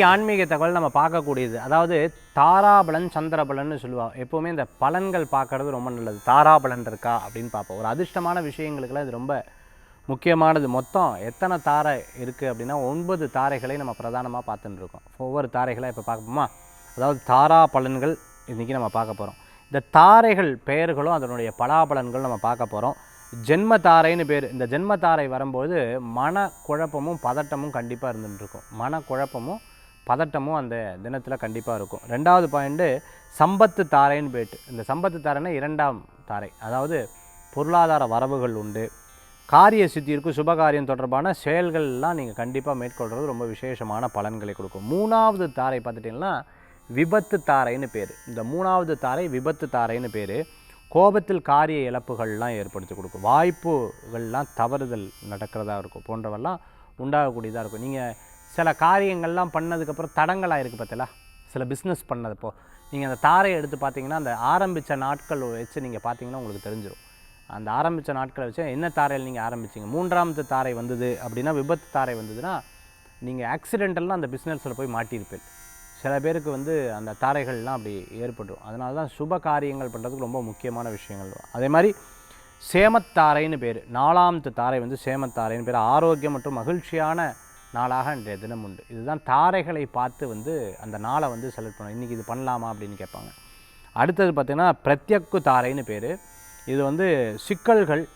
இன்றைக்கி ஆன்மீக தகவல் நம்ம பார்க்கக்கூடியது. அதாவது தாராபலன் சந்திரபலன்னு சொல்லுவாங்க. எப்போவுமே இந்த பலன்கள் பார்க்கறது ரொம்ப நல்லது. தாராபலன் இருக்கா அப்படின்னு பார்ப்போம். ஒரு அதிர்ஷ்டமான விஷயங்களுக்கெல்லாம் இது ரொம்ப முக்கியமானது. மொத்தம் எத்தனை தாரை இருக்குது அப்படின்னா ஒன்பது தாரைகளை நம்ம பிரதானமாக பார்த்துட்டு இருக்கோம். ஒவ்வொரு தாரைகளாக இப்போ பார்ப்போமா? அதாவது தாரா பலன்கள் இன்றைக்கி நம்ம பார்க்க போகிறோம் இந்த தாரைகள் பெயர்களும் அதனுடைய பலாபலன்களும் நம்ம பார்க்க போகிறோம் ஜென்ம தாரைன்னு பேர். இந்த ஜென்ம தாரை வரும்போது மன குழப்பமும் பதட்டமும் கண்டிப்பாக இருந்துகிட்டு இருக்கும். மன குழப்பமும் பதட்டமும் அந்த தினத்தில் கண்டிப்பாக இருக்கும். ரெண்டாவது பாயிண்ட்டு சம்பத்து தாரைன்னு போயிட்டு இந்த சம்பத்து தாரைன்னா இரண்டாம் தாரை. அதாவது பொருளாதார வரவுகள் உண்டு. காரிய சித்தியிற்கு சுபகாரியம் தொடர்பான செயல்கள்லாம் நீங்கள் கண்டிப்பாக மேற்கொள்கிறது ரொம்ப விசேஷமான பலன்களை கொடுக்கும். மூணாவது தாரை பார்த்துட்டிங்கன்னா விபத்து தாரைன்னு பேர். இந்த மூணாவது தாரை விபத்து தாரைன்னு பேர். கோபத்தில் காரிய இழப்புகள்லாம் ஏற்படுத்தி கொடுக்கும். வாய்ப்புகள்லாம் தவறுதல் நடக்கிறதா இருக்கும். போன்றவெல்லாம் உண்டாகக்கூடியதாக இருக்கும். நீங்கள் சில காரியங்கள்லாம் பண்ணதுக்கப்புறம் தடங்களாக இருக்குது பார்த்தீங்களா? சில பிஸ்னஸ் பண்ணதப்போ. நீங்கள் அந்த தாரையை எடுத்து பார்த்தீங்கன்னா அந்த ஆரம்பித்த நாட்கள் வச்சு நீங்கள் பார்த்தீங்கன்னா உங்களுக்கு தெரிஞ்சிடும் அந்த ஆரம்பித்த நாட்களை வச்சு என்ன தாரையில் நீங்கள் ஆரம்பிச்சிங்க? மூன்றாமத்து தாரை வந்தது அப்படின்னா விபத்து தாரை வந்ததுன்னா நீங்கள் ஆக்சிடென்டெல்லாம் அந்த பிஸ்னஸில் போய் மாட்டியிருப்பேன் சில பேருக்கு வந்து அந்த தாரைகள்லாம் அப்படி ஏற்படும் அதனால தான் சுப காரியங்கள் பண்ணுறதுக்கு ரொம்ப முக்கியமான விஷயங்கள். அதே மாதிரி சேமத்தாரைன்னு பேர். நாலாமத்து தாரை வந்து சேமத்தாரைன்னு பேர். ஆரோக்கியம் மற்றும் மகிழ்ச்சியான நாளாக இன்றைய தினம் உண்டு. இதுதான் தாரைகளை பார்த்து வந்து அந்த நாளை வந்து செலக்ட் பண்ணணும். இன்றைக்கி இது பண்ணலாமா அப்படின்னு கேட்பாங்க. அடுத்தது பார்த்திங்கன்னா பிரத்யக்கு தாரைன்னு பேர். இது வந்து சிக்கல்கள்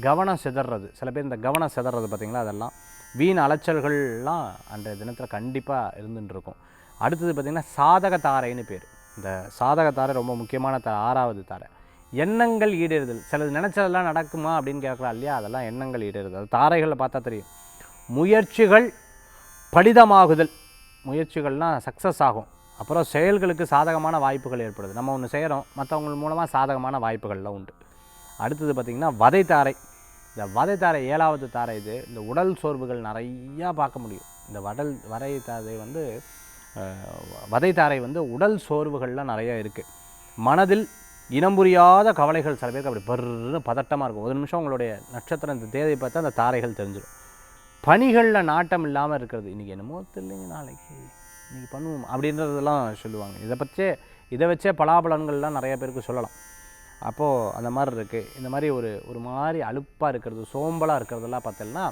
கவனம் சிதறது. சில பேர் இந்த கவனம் சிதறது பார்த்திங்களா அதெல்லாம். வீண் அலைச்சல்கள்லாம் அன்றைய தினத்தில் கண்டிப்பாக இருந்துட்டு இருக்கும் அடுத்தது பார்த்திங்கன்னா சாதக தாரைன்னு பேர். இந்த சாதக தாரை ரொம்ப முக்கியமான தாரை ஆறாவது தாரை. எண்ணங்கள் ஈடேறுதல். சிலது நினச்சதெல்லாம் நடக்குமா அப்படின்னு கேட்குறா இல்லையா? அதெல்லாம் எண்ணங்கள் ஈடேறுதல். அது தாரைகளில் பார்த்தா தெரியும். முயற்சிகள் படிதமாகுதல். முயற்சிகள்லாம் சக்ஸஸ் ஆகும். அப்புறம் செயல்களுக்கு சாதகமான வாய்ப்புகள் ஏற்படுது. நம்ம ஒன்று செய்கிறோம் மற்றவங்க மூலமாக சாதகமான வாய்ப்புகள்லாம் உண்டு. அடுத்தது பார்த்திங்கன்னா வதை தாரை இந்த வதை தாரை ஏழாவது தாரை இது இந்த உடல் சோர்வுகள் நிறையா பார்க்க முடியும். இந்த வடல் வரை தாரை வந்து வதை தாரை வந்து உடல் சோர்வுகள்லாம் நிறையா இருக்குது மனதில் இனம் புரியாத கவலைகள் சில பேருக்கு அப்படி பர்ன்னு பதட்டமாக இருக்கும். ஒரு நிமிஷம் உங்களுடைய நட்சத்திரம் இந்த தேதியை பார்த்தா அந்த தாரைகள் தெரிஞ்சிடும். பணிகளில் நாட்டம் இல்லாமல் இருக்கிறது. இன்றைக்கி என்னமோ தெரியலைங்க நாளைக்கு இன்றைக்கி பண்ணுவோம் அப்படின்றதெல்லாம் சொல்லுவாங்க. இதை பற்றியே இதை வச்சே பலாபலன்கள்லாம் நிறைய பேருக்கு சொல்லலாம். அப்போது அந்த மாதிரி இருக்குது இந்த மாதிரி ஒரு ஒரு மாதிரி அலுப்பாக இருக்கிறது சோம்பலாக இருக்கிறதெல்லாம் பார்த்தோம்னா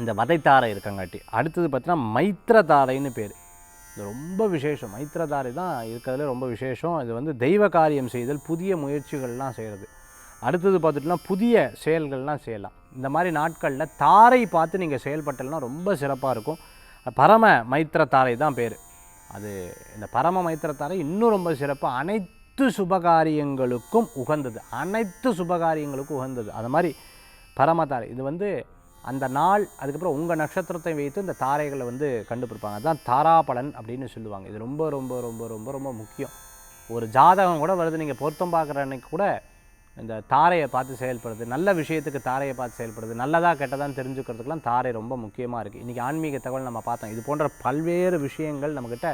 இந்த வதைத்தாரை இருக்கங்காட்டி. அடுத்தது பார்த்தீங்கன்னா மைத்ரதாரைன்னு பேர். இது ரொம்ப விசேஷம். மைத்ரதாரை தான் இருக்கிறதுல ரொம்ப விசேஷம். இது வந்து தெய்வ காரியம் செய்தல் புதிய முயற்சிகள்லாம் செய்கிறது அடுத்தது பார்த்துட்டுனா புதிய செயல்கள்லாம் செய்யலாம். இந்த மாதிரி நாட்களில் தாரை பார்த்து நீங்கள் செயல்பட்டலாம் ரொம்ப சிறப்பாக இருக்கும். பரம மைத்திர தாரை தான் பேர். அது இந்த பரம மைத்திர தாரை இன்னும் ரொம்ப சிறப்பாக அனைத்து சுபகாரியங்களுக்கும் உகந்தது. அனைத்து சுபகாரியங்களுக்கும் உகந்தது. அது மாதிரி பரமதாரை இது வந்து அந்த நாள் அதுக்கப்புறம் உங்கள் நட்சத்திரத்தை வைத்து இந்த தாரைகளை வந்து கண்டுபிடிப்பாங்க. அதுதான் தாராபலன் அப்படின்னு சொல்லுவாங்க. இது ரொம்ப ரொம்ப ரொம்ப ரொம்ப ரொம்ப முக்கியம். ஒரு ஜாதகம் கூட வருது. நீங்கள் பொருத்தம் பார்க்குற அன்னைக்கு கூட இந்த தாரையை பார்த்து செயல்படுறது நல்ல விஷயத்துக்கு தாரையை பார்த்து செயல்படுறது நல்லதாக கெட்டதான்னு தெரிஞ்சுக்கிறதுக்கெலாம் தாரை ரொம்ப முக்கியமாக இருக்குது இன்றைக்கி ஆன்மீக தகவல் நம்ம பார்த்தோம். இது போன்ற பல்வேறு விஷயங்கள் நம்மக்கிட்ட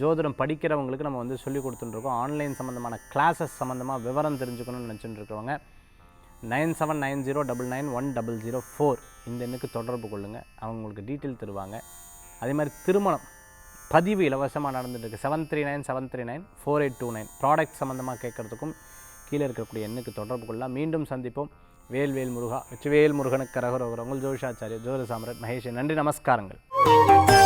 ஜோதிடம் படிக்கிறவங்களுக்கு நம்ம வந்து சொல்லி கொடுத்துட்டுருக்கோம். ஆன்லைன் சம்மந்தமான கிளாஸஸ் சம்மந்தமாக விவரம் தெரிஞ்சுக்கணும்னு நினச்சிட்டு இருக்கிறவங்க nine seven nine zero double nine one double zero four இந்த எண்ணுக்கு தொடர்பு கொள்ளுங்கள் அவங்க உங்களுக்கு டீட்டெயில் தருவாங்க. அதே மாதிரி திருமணம் பதிவு இலவசமாக நடந்துகிட்டு இருக்கு seven three nine seven three nine four eight two nine. Product சம்மந்தமாக கேட்குறதுக்கும் கீழே இருக்கக்கூடிய எண்ணுக்கு தொடர்பு கொள்ளலாம். மீண்டும் சந்திப்போம். வேல்வேல் முருகா வெற்றிவேல் முருகனுக்கு கரகரோகர் உங்கள் ஜோஷாச்சாரிய ஜோதி சாம்ராட் மகேஷன் நன்றி நமஸ்காரங்கள்.